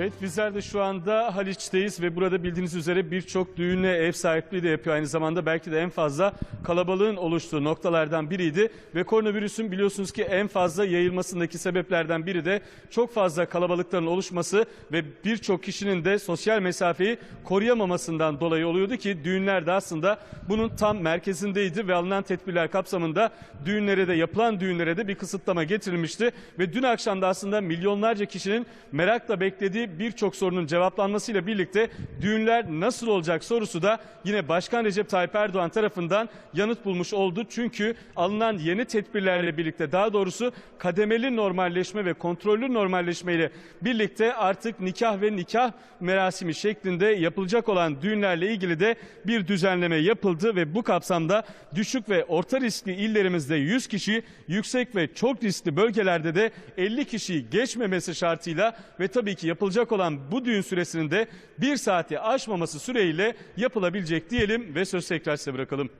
Evet bizler de şu anda Haliç'teyiz ve burada bildiğiniz üzere birçok düğüne ev sahipliği de yapıyor aynı zamanda. Belki de en fazla kalabalığın oluştuğu noktalardan biriydi. Ve koronavirüsün biliyorsunuz ki en fazla yayılmasındaki sebeplerden biri de çok fazla kalabalıkların oluşması ve birçok kişinin de sosyal mesafeyi koruyamamasından dolayı oluyordu ki düğünler de aslında bunun tam merkezindeydi ve alınan tedbirler kapsamında düğünlere de yapılan düğünlere de bir kısıtlama getirilmişti. Ve dün akşam da aslında milyonlarca kişinin merakla beklediği birçok sorunun cevaplanmasıyla birlikte düğünler nasıl olacak sorusu da yine Başkan Recep Tayyip Erdoğan tarafından yanıt bulmuş oldu. Çünkü alınan yeni tedbirlerle birlikte daha doğrusu kademeli normalleşme ve kontrollü normalleşme ile birlikte artık nikah ve nikah merasimi şeklinde yapılacak olan düğünlerle ilgili de bir düzenleme yapıldı ve bu kapsamda düşük ve orta riskli illerimizde 100 kişi, yüksek ve çok riskli bölgelerde de 50 kişiyi geçmemesi şartıyla ve tabii ki yapılacak olan bu düğün süresinin de bir saati aşmaması süreyle yapılabilecek diyelim ve söz tekrar size bırakalım.